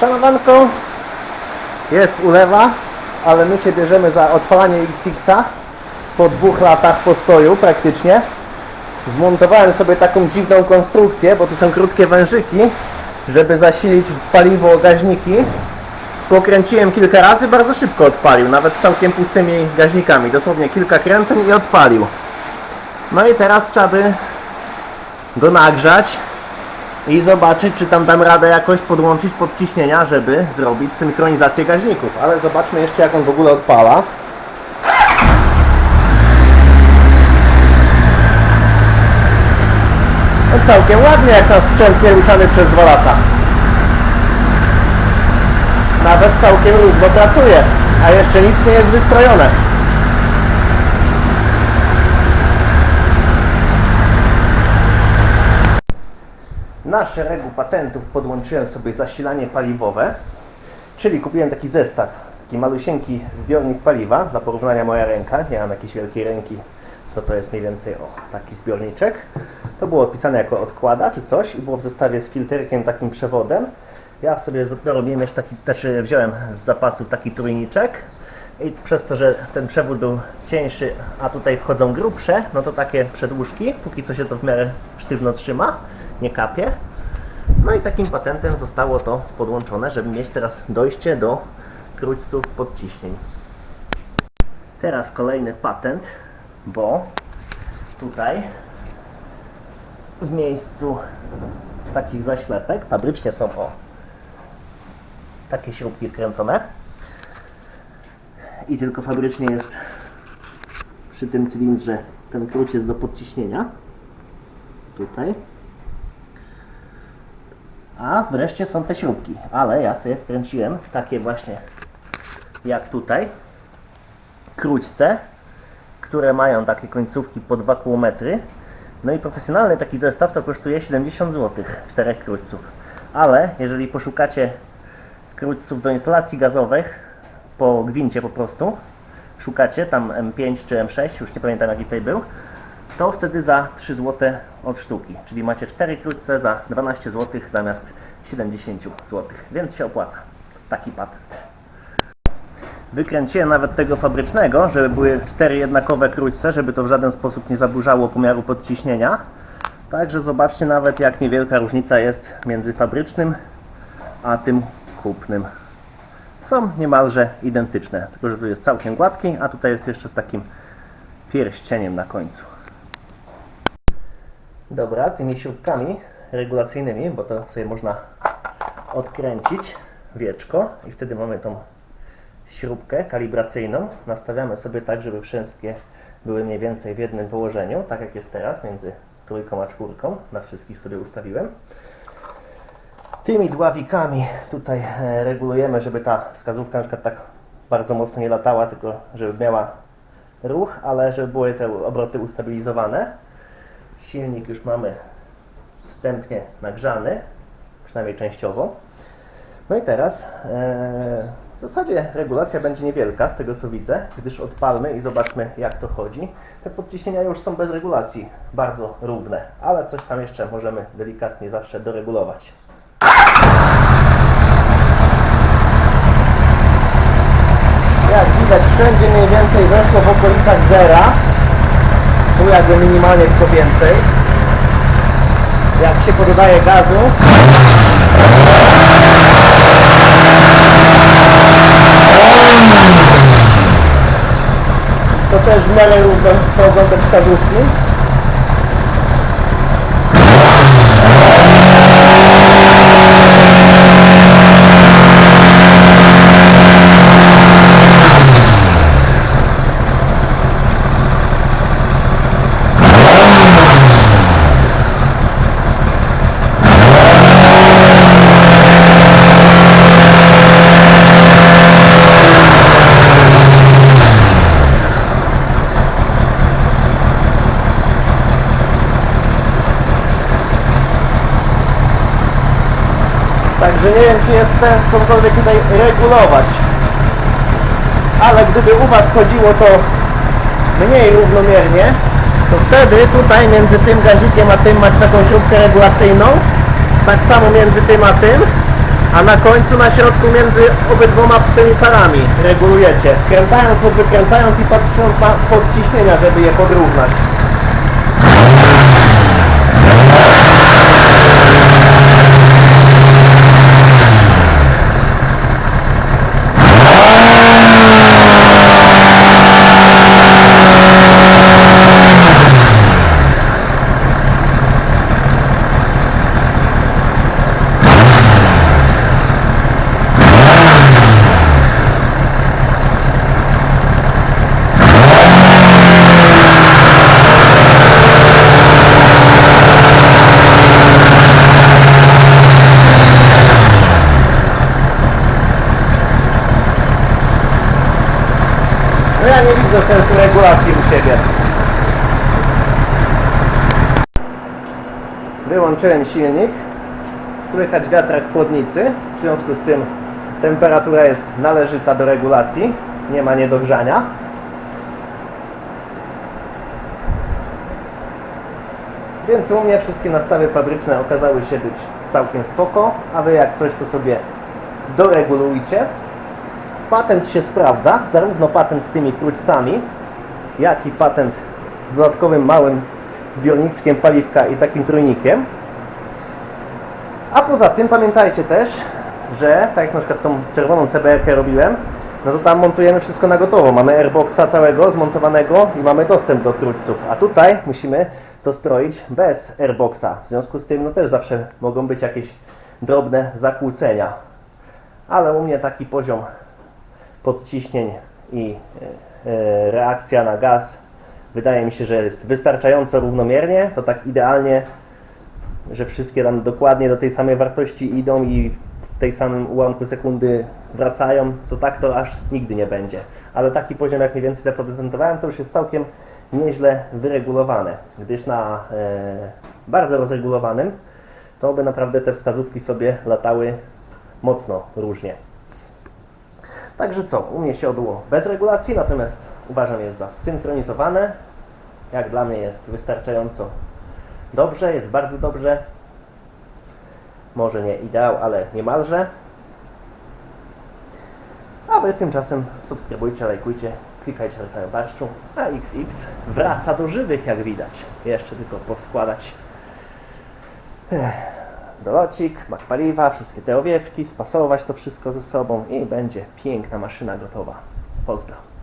Szanowanko, jest ulewa, ale my się bierzemy za odpalanie XX-a po dwóch latach postoju praktycznie. Zmontowałem sobie taką dziwną konstrukcję, bo tu są krótkie wężyki, żeby zasilić paliwo gaźniki. Pokręciłem kilka razy, bardzo szybko odpalił, nawet z całkiem pustymi gaźnikami. Dosłownie kilka kręceń i odpalił. No i teraz trzeba by go nagrzać i zobaczyć, czy tam dam radę jakoś podłączyć podciśnienia, żeby zrobić synchronizację gaźników. Ale zobaczmy jeszcze, jak on w ogóle odpala. No całkiem ładnie, jak na sprzęt nieruszany przez dwa lata. Nawet całkiem równo pracuje, a jeszcze nic nie jest wystrojone. Na szeregu patentów podłączyłem sobie zasilanie paliwowe, czyli kupiłem taki zestaw, taki malusieńki zbiornik paliwa, dla porównania moja ręka, nie mam jakiejś wielkiej ręki, to to jest mniej więcej o taki zbiorniczek. To było odpisane jako odkłada czy coś i było w zestawie z filterkiem, takim przewodem. Ja sobie dorobiłem jeszcze taki, znaczy wziąłem z zapasu taki trójniczek i przez to, że ten przewód był cieńszy, a tutaj wchodzą grubsze, no to takie przedłużki, póki co się to w miarę sztywno trzyma, nie kapie. No i takim patentem zostało to podłączone, żeby mieć teraz dojście do krójców podciśnień. Teraz kolejny patent, bo tutaj w miejscu takich zaślepek fabrycznie są o takie śrubki wkręcone i tylko fabrycznie jest przy tym cylindrze ten króć jest do podciśnienia tutaj a wreszcie są te śrubki ale ja sobie wkręciłem takie właśnie jak tutaj króćce które mają takie końcówki po 2 km no i profesjonalny taki zestaw to kosztuje 70 zł, 4 krótców. Ale jeżeli poszukacie krótców do instalacji gazowych po gwincie po prostu, szukacie tam M5 czy M6, już nie pamiętam jaki tutaj był, to wtedy za 3 zł od sztuki. Czyli macie 4 krótce za 12 zł zamiast 70 zł, więc się opłaca. Taki patent. Wykręciłem nawet tego fabrycznego, żeby były cztery jednakowe króćce, żeby to w żaden sposób nie zaburzało pomiaru podciśnienia. Także zobaczcie nawet jak niewielka różnica jest między fabrycznym a tym kupnym. Są niemalże identyczne, tylko że tu jest całkiem gładki, a tutaj jest jeszcze z takim pierścieniem na końcu. Dobra, tymi śrubkami regulacyjnymi, bo to sobie można odkręcić wieczko i wtedy mamy tą śrubkę kalibracyjną. Nastawiamy sobie tak, żeby wszystkie były mniej więcej w jednym położeniu, tak jak jest teraz, między trójką a czwórką. Na wszystkich sobie ustawiłem. Tymi dławikami tutaj e, regulujemy, żeby ta wskazówka na przykład tak bardzo mocno nie latała, tylko żeby miała ruch, ale żeby były te obroty ustabilizowane. Silnik już mamy wstępnie nagrzany, przynajmniej częściowo. No i teraz e, w zasadzie regulacja będzie niewielka z tego co widzę, gdyż odpalmy i zobaczmy jak to chodzi. Te podciśnienia już są bez regulacji, bardzo równe, ale coś tam jeszcze możemy delikatnie zawsze doregulować. Jak widać wszędzie mniej więcej zeszło w okolicach zera. Tu jakby minimalnie tylko więcej. Jak się pododaje gazu, to też w miarę równo wchodzą te wskazówki. Także nie wiem, czy jest sens cokolwiek tutaj regulować. Ale gdyby u Was chodziło to mniej równomiernie, to wtedy tutaj między tym gazikiem a tym macie taką śrubkę regulacyjną. Tak samo między tym a tym. a na końcu, na środku między obydwoma tymi parami regulujecie. Wkręcając lub wykręcając i patrząc na podciśnienia, żeby je podrównać. No ja nie widzę sensu regulacji u siebie. Wyłączyłem silnik. Słychać wiatrak chłodnicy. W związku z tym temperatura jest należyta do regulacji. Nie ma niedogrzania. Więc u mnie wszystkie nastawy fabryczne okazały się być całkiem spoko, a wy jak coś to sobie doregulujcie. Patent się sprawdza, zarówno patent z tymi krućcami, jak i patent z dodatkowym małym zbiorniczkiem paliwka i takim trójnikiem. A poza tym pamiętajcie też, że tak jak na przykład tą czerwoną CBR robiłem, no to tam montujemy wszystko na gotowo. Mamy airboxa całego zmontowanego i mamy dostęp do krućców. A tutaj musimy to stroić bez airboxa. W związku z tym no też zawsze mogą być jakieś drobne zakłócenia. Ale u mnie taki poziom podciśnień i e, e, reakcja na gaz wydaje mi się, że jest wystarczająco równomiernie, to tak idealnie, że wszystkie tam dokładnie do tej samej wartości idą i w tej samym ułamku sekundy wracają, to tak to aż nigdy nie będzie. Ale taki poziom, jak mniej więcej zaprezentowałem, to już jest całkiem nieźle wyregulowane, gdyż na e, bardzo rozregulowanym to by naprawdę te wskazówki sobie latały mocno różnie. Także co, u mnie się odbyło bez regulacji, natomiast uważam jest za zsynchronizowane. Jak dla mnie jest wystarczająco dobrze, jest bardzo dobrze. Może nie ideał, ale niemalże. A wy tymczasem subskrybujcie, lajkujcie, klikajcie na Barszczu, a XX wraca do żywych jak widać. Jeszcze tylko poskładać Ech, dolocik, mak paliwa, wszystkie te owiewki, spasować to wszystko ze sobą i będzie piękna maszyna gotowa. Pozdro.